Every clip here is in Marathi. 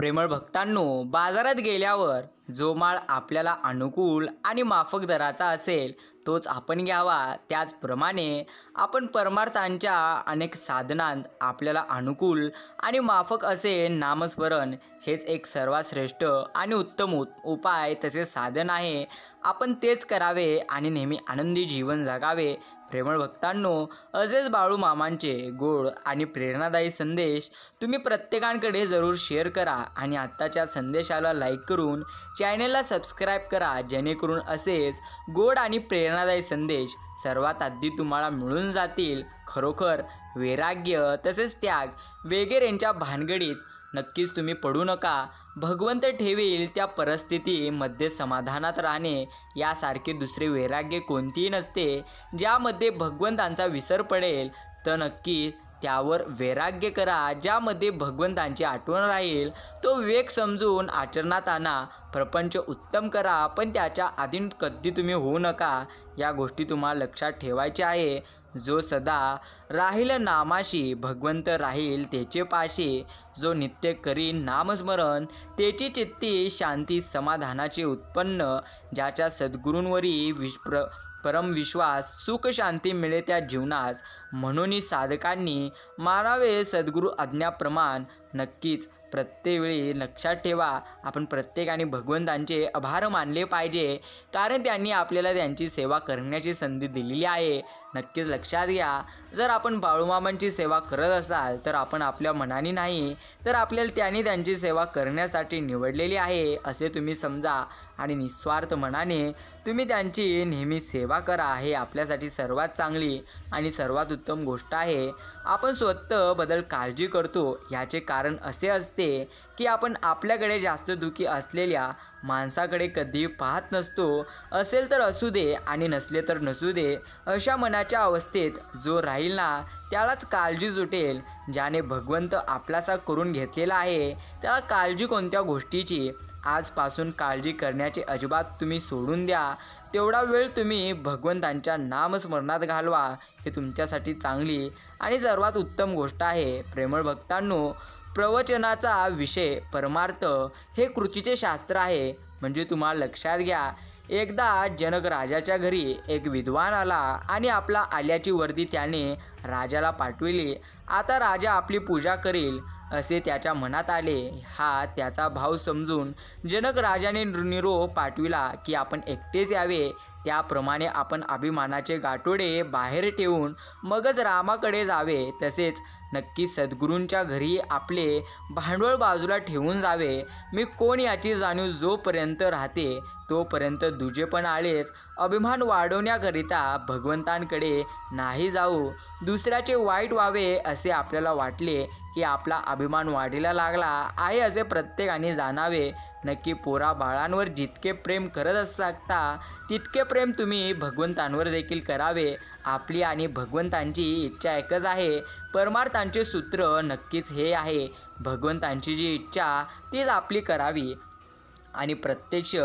प्रेमळ भक्तांनो बाजारात गेल्यावर जो माळ आपल्याला अनुकूल आणि माफक दराचा असेल तोच आपण घ्यावा. त्याचप्रमाणे आपण परमार्थांच्या अनेक साधनांत आपल्याला अनुकूल आणि माफक असे नामस्मरण हेच एक सर्वात श्रेष्ठ आणि उत्तम उपाय तसे साधन आहे. आपण तेच करावे आणि नेहमी आनंदी जीवन जगावे प्रेमळ भक्तांनो असेच बाळू मामांचे गोड आणि प्रेरणादायी संदेश तुम्ही प्रत्येकांकडे जरूर शेअर करा आणि आत्ताच्या संदेशाला लाईक करून चॅनेलला सबस्क्राईब करा जेणेकरून असेच गोड आणि प्रेरणादायी संदेश सर्वात आधी तुम्हाला मिळून जातील. खरोखर वैराग्य तसेच त्याग वगैरेंच्या भानगडीत नक्कीच तुम्ही पडू नका. भगवंत ठेवील त्या परिस्थितीमध्ये समाधानात राहणे यासारखे दुसरे वैराग्य कोणतेही नसते. ज्यामध्ये भगवंतांचा विसर पडेल तर नक्की त्यावर वैराग्य करा. ज्यामध्ये भगवंतांची आठवण राहील तो विवेक समजून आचरणात आणा प्रपंच उत्तम करा. पण त्याच्या आधीन कधी तुम्ही होऊ नका या गोष्टी तुम्हाला लक्षात ठेवायच्या आहे. जो सदा राहील नामाशी भगवंत राहील त्याचे पाशी जो नित्य करीन नामस्मरण तेची चित्ती शांती समाधानाचे उत्पन्न ज्याच्या सद्गुरूंवरी विश्प्र परमविश्वास सुख शांती मिळे त्या जीवनास. म्हणून साधकांनी मारावे सद्गुरू आज्ञाप्रमाण. नक्कीच प्रत्येक वेळी लक्षात ठेवा आपण प्रत्येकाने भगवंतांचे आभार मानले पाहिजे कारण त्यांनी आपल्याला त्यांची सेवा करण्याची संधी दिलेली आहे. नक्कीच लक्षात घ्या जर आपण बाळूमामांची सेवा करत असाल तर आपण आपल्या मनाने नाही तर आपल्याला त्यांनी त्यांची सेवा करण्यासाठी निवडलेली आहे असे तुम्ही समजा. आणि निस्वार्थ मनाने तुम्ही त्यांची नेहमी सेवा करा हे आपल्यासाठी सर्वात चांगली आणि सर्वात उत्तम गोष्ट आहे. आपण स्वतः बदल काळजी करतो. याचे कारण असे असते की आपण आपल्याकडे जास्त दुखी असलेल्या माणसाकडे कधी पाहत नसतो. असेल तर असू दे आणि नसले तर नसू दे. अशा मनाच्या अवस्थेत जो राहील ना त्यालाच काळजी जुटेल ज्याने भगवंत आपलासा करून घेतलेला आहे. त्याला काळजी कोणत्या गोष्टीची? आजपासून काळजी करण्याचे अजिबात तुम्ही सोडून द्या. तेवढा वेळ तुम्ही भगवंतांच्या नामस्मरणात घालवा. हे तुमच्यासाठी चांगली आणि सर्वात उत्तम गोष्ट आहे. प्रेमळ भक्तांनो प्रवचनाचा विषय परमार्थ हे कृतीचे शास्त्र आहे. म्हणजे तुम्हाला लक्षात घ्या. एकदा जनक राजाच्या घरी एक विद्वान आला आणि आपला आल्याची वर्दी त्याने राजाला पाठविली. आता राजा आपली पूजा करील. असे त्याच्या मनात आले. हा त्याचा भाव समजून जनक राजाने निरोप पाठविला की आपण एकटेच यावे. त्याप्रमाणे आपण अभिमानाचे गाठोडे बाहेर ठेवून मगच रामाकडे जावे. तसेच नक्की सद्गुरूंच्या घरी आपले भांडवल बाजूला ठेवून जावे. मी कोण याची जाणीव जोपर्यंत राहते तोपर्यंत दुजे पण आलेच. अभिमान वाढवण्याकरिता भगवंतांकडे नाही जाऊ. दुसऱ्याचे वाईट व्हावे असे आपल्याला वाटले. की आपला अभिमान वाढीला लागला. आहे असे प्रत्येकाने जाणावे. नक्की पोरा बाळांवर जितके प्रेम करत असता तितके प्रेम तुम्ही भगवंतांवर देखील करावे. आपली आणि भगवंतांची इच्छा एकच आहे. परमार्थांचे सूत्र नक्कीच हे आहे. भगवंतांची जी इच्छा तीच आपली करावी. आणि प्रत्यक्ष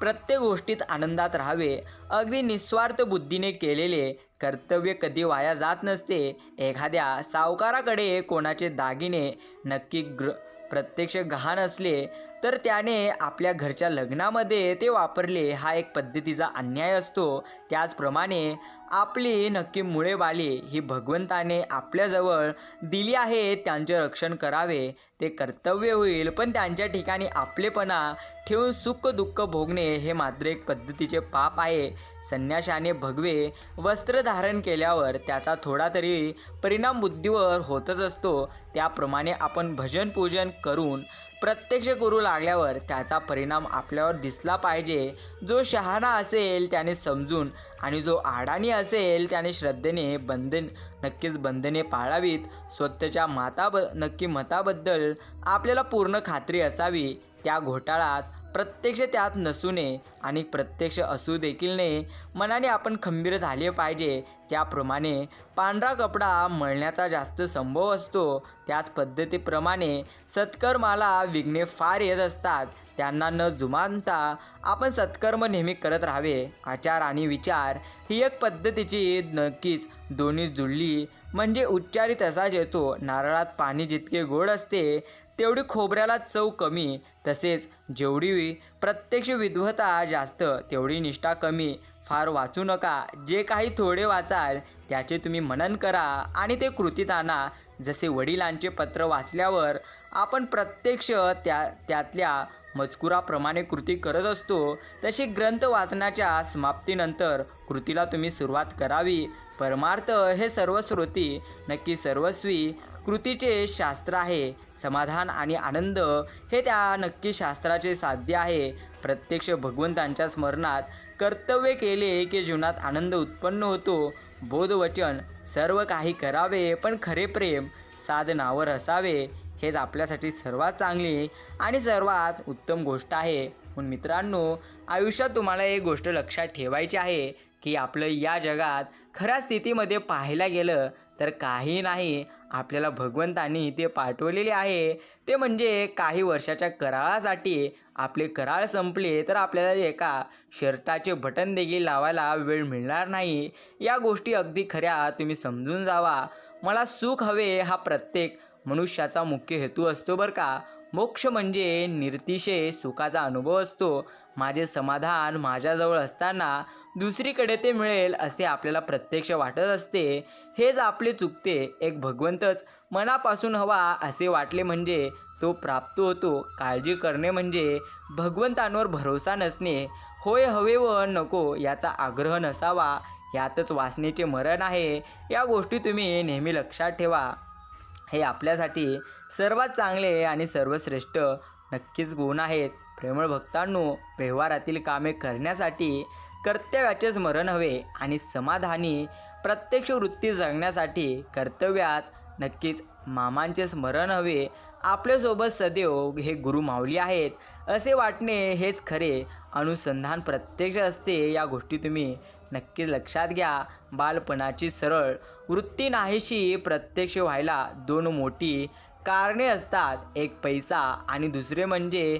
प्रत्येक गोष्टीत आनंदात राहावे. अगदी निस्वार्थ बुद्धीने केलेले कर्तव्य कधी वाया जात नसते. एखाद्या सावकाराकडे कोणाचे दागिने नक्की ग्र प्रत्यक्ष गहाण असले तर त्याने आपल्या घरच्या लग्नामध्ये ते वापरले. हा एक पद्धतीचा अन्याय असतो. त्याचप्रमाणे आपली नक्की मुळे बाली ही भगवंताने आपल्याजवळ दिली आहे त्यांचे रक्षण करावे. ते कर्तव्य होईल पण त्यांच्या ठिकाणी आपलेपणा ठेवून सुख दुःख भोगणे हे मात्र एक पद्धतीचे पाप आहे. संन्याशाने भगवे वस्त्र धारण केल्यावर त्याचा थोडा तरी परिणाम बुद्धीवर होतच असतो. त्याप्रमाणे आपण भजन पूजन करून प्रत्यक्ष करू लागल्यावर त्याचा परिणाम आपल्यावर दिसला पाहिजे. जो शहाणा असेल त्याने समजून आणि जो आडाणी असेल त्याने श्रद्धेने बंधन नक्कीच बंधने पाळावीत. स्वतःच्या माता ब नक्की मताबद्दल आपल्याला पूर्ण खात्री असावी. त्या घोटाळ्यात प्रत्यक्ष त्यात नसू नये आणि प्रत्यक्ष असू देखील नये. मनाने आपण खंबीर झाले पाहिजे. त्याप्रमाणे पांढरा कपडा मळण्याचा जास्त संभव असतो. त्याच पद्धतीप्रमाणे सत्कर्माला विघ्ने फार येत असतात. त्यांना न जुमानता आपण सत्कर्म नेहमी करत राहावे. आचार आणि विचार ही एक पद्धतीची नक्कीच दोन्ही जुळली. म्हणजे उच्चारी तसाच येतो. नारळात पाणी जितके गोड असते तेवढी खोबऱ्याला चव कमी तसेच जेवढी प्रत्यक्ष विद्वता जास्त तेवढी निष्ठा कमी. फार वाचू नका. जे काही थोडे वाचाल त्याचे तुम्ही मनन करा आणि ते कृतीत आणा जसे वडिलांचे पत्र वाचल्यावर आपण प्रत्यक्ष त्या त्यातल्या मजकुराप्रमाणे कृती करत असतो तशी ग्रंथ वाचनाच्या समाप्तीनंतर कृतीला तुम्ही सुरुवात करावी. परमार्थ हे सर्व श्रोती नक्की सर्वस्वी कृतीचे शास्त्र आहे. समाधान आणि आनंद हे त्या नक्की शास्त्राचे साध्य आहे. प्रत्यक्ष भगवंतांच्या स्मरणात कर्तव्य केले की जीवनात आनंद उत्पन्न होतो. बोधवचन सर्व काही करावे पण खरे प्रेम साधनावर असावे हेच आपल्यासाठी सर्वात चांगली आणि सर्वात उत्तम गोष्ट आहे. म्हणून मित्रांनो आयुष्यात तुम्हाला एक गोष्ट लक्षात ठेवायची आहे की आपलं या जगात खऱ्या स्थितीमध्ये पाहायला गेलं तर काही नाही. आपल्याला भगवंतांनी ते पाठवलेले आहे. ते म्हणजे काही वर्षाच्या कराळासाठी आपले कराळ संपले तर आपल्याला एका शर्टाचे बटन देखील लावायला वेळ मिळणार नाही. या गोष्टी अगदी खऱ्या तुम्ही समजून जावा. मला सुख हवे हा प्रत्येक मनुष्याचा मुख्य हेतू असतो बरं का. मोक्ष म्हणजे निर्तिशय सुखाचा अनुभव असतो. माझे समाधान माझ्याजवळ असताना दुसरीकडे ते मिळेल असे आपल्याला प्रत्यक्ष वाटत असते. हेच आपले चुकते एक भगवंतच. मनापासून हवा असे वाटले म्हणजे तो प्राप्त होतो. काळजी करणे म्हणजे भगवंतांवर भरोसा नसणे. होय हवे व नको याचा आग्रह नसावा. यातच वासनेचे मरण आहे. या गोष्टी तुम्ही नेहमी लक्षात ठेवा. हे आपल्यासाठी सर्वात चांगले आणि सर्वश्रेष्ठ नक्कीच गुण आहेत. प्रेमळ भक्तांनो व्यवहारातील कामे करण्यासाठी कर्तव्याचे स्मरण हवे आणि समाधानी प्रत्यक्ष वृत्ती जगण्यासाठी कर्तव्यात नक्कीच मामांचे स्मरण हवे. आपल्यासोबत सदैव हे गुरु माऊली आहेत असे वाटणे हेच खरे अनुसंधान प्रत्यक्ष असते या गोष्टी तुम्ही नक्कीच लक्षात घ्या. बालपणाची सरळ वृत्ती नाहीशी प्रत्यक्ष व्हायला दोन मोठी कारणे असतात. एक पैसा आणि दुसरे म्हणजे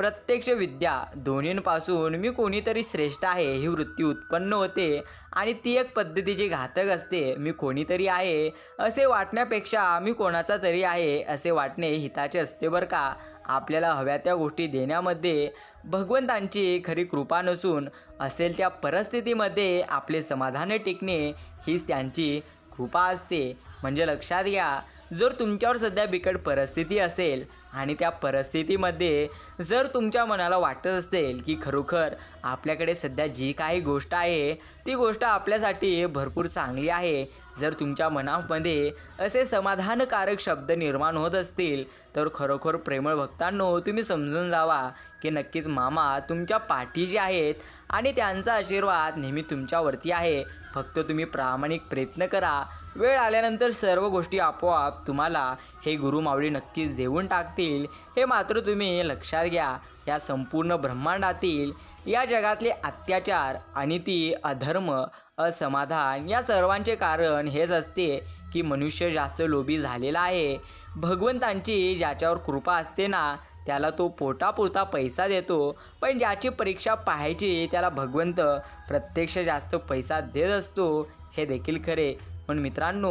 प्रत्यक्ष विद्या. दोन्हींपासून मी कोणीतरी श्रेष्ठ आहे ही वृत्ती उत्पन्न होते आणि ती एक पद्धतीची घातक असते. मी कोणीतरी आहे असे वाटण्यापेक्षा मी कोणाचा तरी आहे असे वाटणे हिताचे असते बरं का. आपल्याला हव्या त्या गोष्टी देण्यामध्ये भगवंतांची खरी कृपा नसून असेल त्या परिस्थितीमध्ये आपले समाधान टिकणे हीच त्यांची कृपा असते. म्हणजे लक्षात घ्या जर तुमच्यावर सध्या बिकट परिस्थिती असेल आणि त्या परिस्थितीमध्ये जर तुमच्या मनाला वाटत असेल की खरोखर आपल्याकडे सध्या जी काही गोष्ट आहे ती गोष्ट आपल्यासाठी भरपूर चांगली आहे. जर तुमच्या मनामध्ये असे समाधानकारक शब्द निर्माण होत असतील तर खरोखर प्रेमळ भक्तांनो तुम्ही समजून जावा की नक्कीच मामा तुमच्या पाठीशी आहेत आणि त्यांचा आशीर्वाद नेहमी तुमच्यावरती आहे. फक्त तुम्ही प्रामाणिक प्रयत्न करा. वेळ आल्यानंतर सर्व गोष्टी आपोआप तुम्हाला हे गुरु मावळी नक्कीच देऊन टाकतील. हे मात्र तुम्ही लक्षात घ्या. या संपूर्ण ब्रह्मांडातील या जगातले अत्याचार आणि ती अधर्म असमाधान या सर्वांचे कारण हेच असते की मनुष्य जास्त लोभी झालेला आहे. भगवंतांची ज्याच्यावर कृपा असते ना त्याला तो पोटापुरता पैसा देतो. पण ज्याची परीक्षा पाहायची त्याला भगवंत प्रत्यक्ष जास्त पैसा देत असतो हे देखील खरे. पण मित्रांनो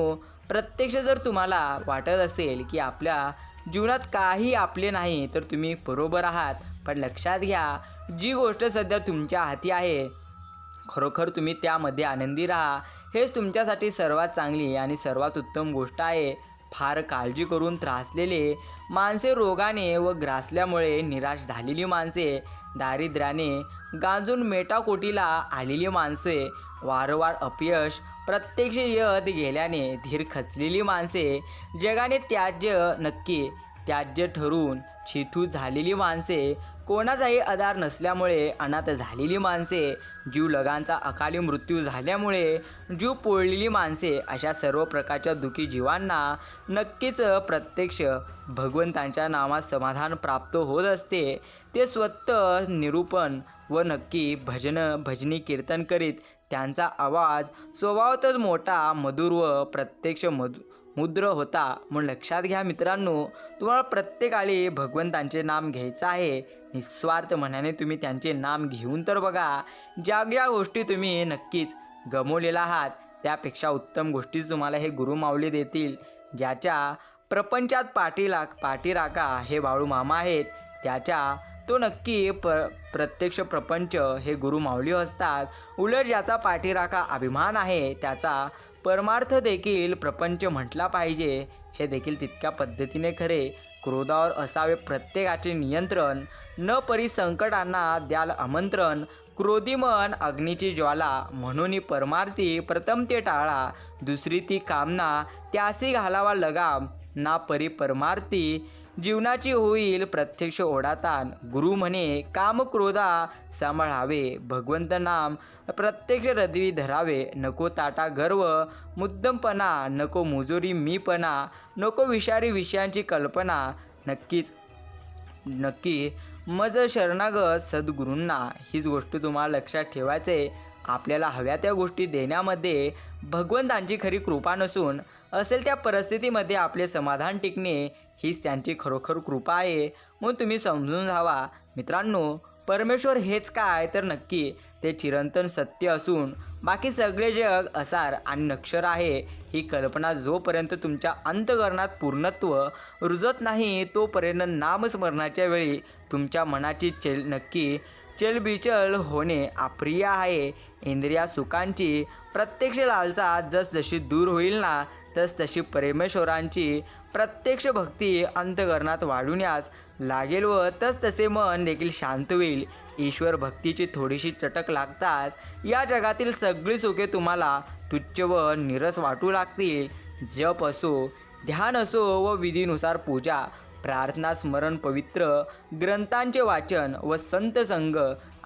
प्रत्यक्ष जर तुम्हाला वाटत असेल की आपल्या जीवनात काही आपले नाही तर तुम्ही बरोबर आहात. पण लक्षात घ्या जी गोष्ट सध्या तुमच्या हाती आहे खरोखर तुम्ही त्यामध्ये आनंदी राहा. हेच तुमच्यासाठी सर्वात चांगली आणि सर्वात उत्तम गोष्ट आहे. फार काळजी करून त्रासलेले माणसे रोगाने व ग्रासल्यामुळे निराश झालेली माणसे दारिद्र्याने गांजून मेटाकोटीला आलेली माणसे वारंवार अपयश प्रत्यक्ष यत गेल्याने धीर खचलेली माणसे जगाने त्याज्य नक्की त्याज्य ठरून छिथू झालेली माणसे कोणाचाही आधार नसल्यामुळे अनाथ झालेली माणसे जीव लगांचा अकाली मृत्यू झाल्यामुळे जीव पोळलेली माणसे अशा सर्व प्रकारच्या दुखी जीवांना नक्कीच प्रत्यक्ष भगवंतांच्या नामात समाधान प्राप्त होत असते. ते स्वतः निरूपण व नक्की भजन भजनी कीर्तन करीत त्यांचा आवाज स्वभावतच मोठा मधुर व प्रत्यक्ष मधु मुद्र होता. म्हणून लक्षात घ्या मित्रांनो तुम्हाला प्रत्येकाळी भगवंतांचे नाम घ्यायचं आहे. निस्वार्थ मनाने तुम्ही त्यांचे नाम घेऊन तर बघा. ज्या ज्या गोष्टी तुम्ही नक्कीच गमवलेला आहात त्यापेक्षा उत्तम गोष्टीच तुम्हाला हे गुरुमावली देतील. ज्याच्या प्रपंचात पाठीला राखा हे बाळू मामा आहेत त्याच्या तो नक्की प प्रत्यक्ष प्रपंच हे गुरु माऊली असतात. उलट ज्याचा पाठीराखा अभिमान आहे त्याचा परमार्थ देखील प्रपंच म्हटला पाहिजे. हे देखील तितक्या पद्धतीने खरे. क्रोधावर असावे प्रत्येकाचे नियंत्रण. न परी संकटांना द्याल आमंत्रण. क्रोधी मन अग्नीची ज्वाला म्हणून परमार्थी प्रथम ते टाळा. दुसरी ती कामना त्यासी घालावा लगाम. ना परी परमार्थी. जीवनाची होईल प्रत्यक्ष ओढातान गुरु म्हणे काम क्रोधा सांभाळावे भगवंत नाम प्रत्यक्ष हृदवी धरावे. नको ताटा गर्व मुद्दमपणा नको मुजोरी मीपणा नको विषारी विषयांची कल्पना. नक्कीच नक्की मज शरणागत सद्गुरूंना. हीच गोष्ट तुम्हाला लक्षात ठेवायचे आपल्याला हव्या त्या गोष्टी देण्यामध्ये भगवंतांची खरी कृपा नसून असेल त्या परिस्थितीमध्ये आपले समाधान टिकणे हीच त्यांची खरोखर कृपा आहे. म्हणून तुम्ही समजून जावा मित्रांनो परमेश्वर हेच काय तर नक्की ते चिरंतन सत्य असून बाकी सगळे जग असार आणि नक्षर आहे. ही कल्पना जोपर्यंत तुमच्या अंतकरणात पूर्णत्व रुजत नाही तोपर्यंत नामस्मरणाच्या वेळी तुमच्या मनाची चेल नक्की चलबिचल होणे अप्रिय आहे. इंद्रिया सुखांची प्रत्यक्ष लालसा जसजशी दूर होईल ना तस तशी परमेश्वरांची प्रत्यक्ष भक्ती अंतकरणात वाढवण्यास लागेल व तस तसे मन देखील शांत होईल. ईश्वर भक्तीची थोडीशी चटक लागताच या जगातील सगळी सुखे तुम्हाला तुच्छ व निरस वाटू लागतील. जप असो ध्यान असो व विधीनुसार पूजा प्रार्थना स्मरण पवित्र ग्रंथांचे वाचन व संत संग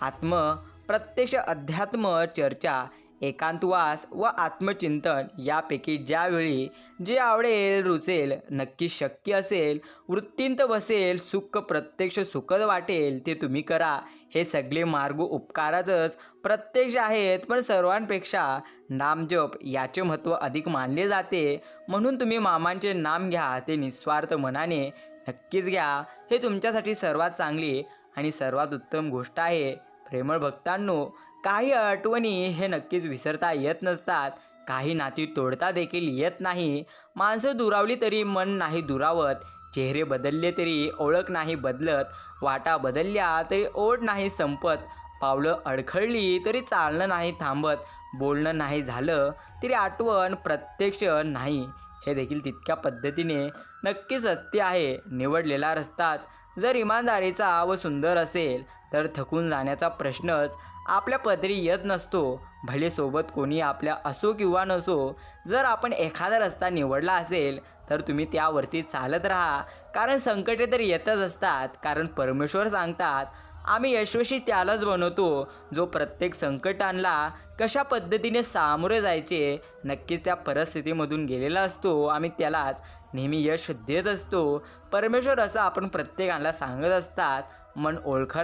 आत्म प्रत्यक्ष अध्यात्म चर्चा एकांतवास व आत्मचिंतन यापैकी ज्यावेळी जे आवडेल रुचेल नक्की शक्य असेल वृत्तींत बसेल सुख प्रत्यक्ष सुखद वाटेल ते तुम्ही करा. हे सगळे मार्ग उपकाराचंच. प्रत्यक्ष आहेत पण सर्वांपेक्षा नामजप याचे महत्त्व अधिक मानले जाते. म्हणून तुम्ही मामांचे नाम घ्या ते निस्वार्थ मनाने नक्कीच घ्या. हे तुमच्यासाठी सर्वात चांगली आणि सर्वात उत्तम गोष्ट आहे. प्रेमळ भक्तांनो काही आठवणी हे नक्कीच विसरता येत नसतात. काही नाती तोडता देखील येत नाही. माणसं दुरावली तरी मन नाही दुरावत. चेहरे बदलले तरी ओळख नाही बदलत. वाटा बदलल्या तरी ओढ नाही संपत. पावलं अडखळली तरी चालणं नाही थांबत. बोलणं नाही झालं तरी आठवण प्रत्यक्ष नाही. हे देखील तितक्या पद्धतीने नक्की सत्य आहे. निवडलेला रस्ताच जर इमानदारीचा व सुंदर असेल तर थकून जाण्याचा प्रश्नच आपल्या पदरी येत नसतो. भले सोबत कोणी आपल्या असो किंवा नसो जर आपण एखादा रस्ता निवडला असेल तर तुम्ही त्यावरती चालत राहा. कारण संकटे तर येतच असतात. कारण परमेश्वर सांगतात आम्ही यशस्वी त्यालाच बनवतो जो प्रत्येक संकटांना कशा पद्धतीने सामोरे जायचे नक्कीच त्या परिस्थितीमधून गेलेला असतो. आम्ही त्यालाच नेहमी यश देत असतो. परमेश्वर असं आपण प्रत्येकाला सांगत असतात. मन ओळख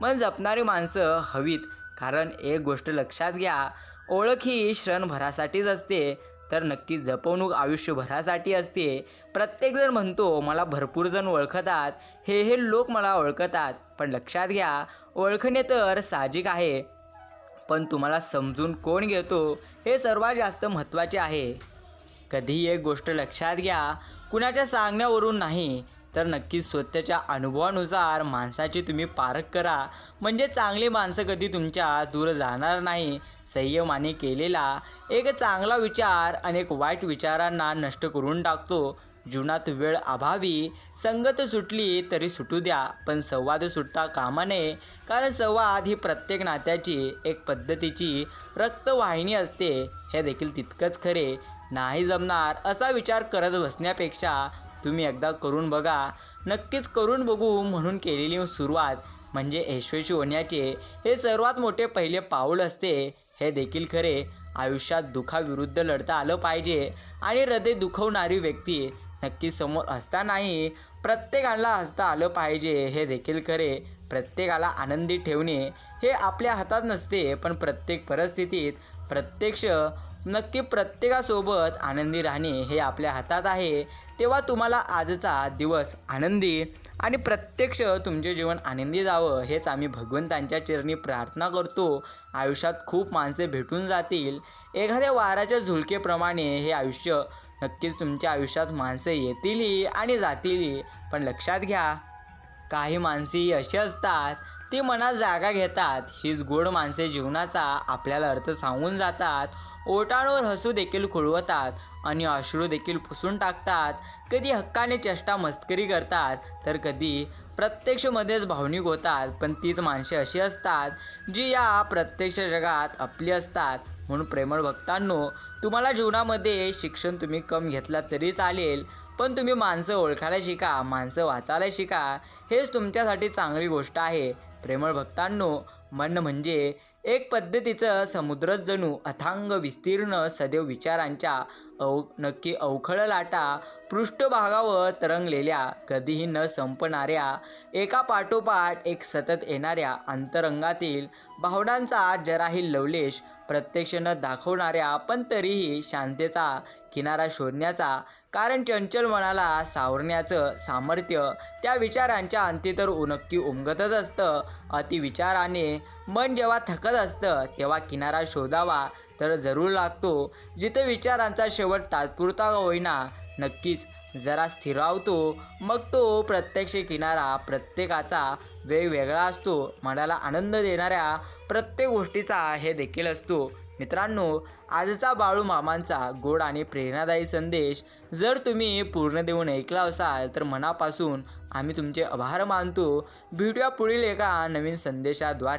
मग मन जपणारी माणसं हवीत. कारण एक गोष्ट लक्षात घ्या ओळख ही क्षणभरासाठीच असते. तर नक्की जपवणूक आयुष्यभरासाठी असते. प्रत्येकजण म्हणतो मला भरपूर जण ओळखतात. हे हे लोक मला ओळखतात. पण लक्षात घ्या ओळखणे तर साहजिक आहे. पण तुम्हाला समजून कोण घेतो हे सर्वात जास्त महत्त्वाचे आहे. कधीही एक गोष्ट लक्षात घ्या कुणाच्या सांगण्यावरून नाही. तर नक्कीच स्वतःच्या अनुभवानुसार माणसाची तुम्ही पारख करा. म्हणजे चांगली माणसं कधी तुमच्या दूर जाणार नाही. संयमाने केलेला एक चांगला विचार अनेक वाईट विचारांना नष्ट करून टाकतो. जीवनात वेळ अभावी संगत सुटली तरी सुटू द्या पण संवाद सुटता कामा नये. कारण संवाद ही प्रत्येक नात्याची एक पद्धतीची रक्तवाहिनी असते. हे देखील तितकंच खरे. नाही जमणार असा विचार करत बसण्यापेक्षा तुम्ही एकदा करून बघा. नक्कीच करून बघू म्हणून केलेली सुरुवात म्हणजे यशस्वी होण्याचे हे सर्वात मोठे पहिले पाऊल असते. हे देखील खरे. आयुष्यात दुखाविरुद्ध लढता आलं पाहिजे आणि हृदय दुखवणारी व्यक्ती नक्की समोर असतानाही प्रत्येकाला हसता आलं पाहिजे. हे देखील खरे. प्रत्येकाला आनंदी ठेवणे हे आपल्या हातात नसते पण प्रत्येक परिस्थितीत प्रत्यक्ष नक्की प्रत्येकासोबत आनंदी राहणे हे आपल्या हातात आहे. तेव्हा तुम्हाला आजचा दिवस आनंदी आणि प्रत्यक्ष तुमचे जीवन आनंदी जावं हेच आम्ही भगवंतांच्या चरणी प्रार्थना करतो. आयुष्यात खूप माणसे भेटून जातील. एखाद्या वाराच्या झुलकेप्रमाणे हे आयुष्य नक्कीच तुमच्या आयुष्यात माणसं येतीलही आणि जातीलही. पण लक्षात घ्या काही माणसे अशी असतात ती मनात जागा घेतात. हीच गोड माणसे जीवनाचा आपल्याला अर्थ सांगून जातात. ओटांवर हसू देखील खुळवतात आणि अश्रू देखील पुसून टाकतात. कधी हक्काने चेष्टा मस्करी करतात तर कधी प्रत्यक्षमध्येच भावनिक होतात. पण तीच माणसे अशी असतात जी या प्रत्यक्ष जगात आपली असतात. म्हणून प्रेमळ भक्तांनो तुम्हाला जीवनामध्ये शिक्षण तुम्ही कम घेतला तरी चालेल. पण तुम्ही माणसं ओळखायला शिका माणसं वाचायला शिका. हेच तुमच्यासाठी चांगली गोष्ट आहे. प्रेमळ भक्तांनो मन म्हणजे एक पद्धतीचं समुद्रच जणू अथांग विस्तीर्ण सदैव विचारांच्या अव नक्की अवखळ लाटा पृष्ठभागावर तरंगलेल्या कधीही न संपणाऱ्या एका पाठोपाठ एक सतत येणाऱ्या अंतरंगातील भावनांचा जराही लवलेश प्रत्यक्ष न दाखवणाऱ्या पण तरीही शांतेचा किनारा शोधण्याचा कारण चंचल मनाला सावरण्याचं सामर्थ्य त्या विचारांच्या अंती तर नक्की उमगतच असतं. अतिविचाराने मन जेव्हा थकत असतं तेव्हा किनारा शोधावा तर जरूर लागतो. जिथे विचारांचा शेवट तात्पुरता होईना नक्कीच जरा स्थिरावतो. मग तो प्रत्यक्ष किनारा प्रत्येकाचा वेगवेगळा असतो. मनाला आनंद देणाऱ्या प्रत्येक गोष्टीचा हे देखील असतो. मित्रांनो आजचा बाळू मामांचा गोड आणि प्रेरणादायी संदेश जर तुम्ही पूर्ण देऊन ऐकला असाल तर मनापासून आम्ही तुमचे आभार मानतो. भेटूया पुढील एका नवीन संदेशाद्वारे.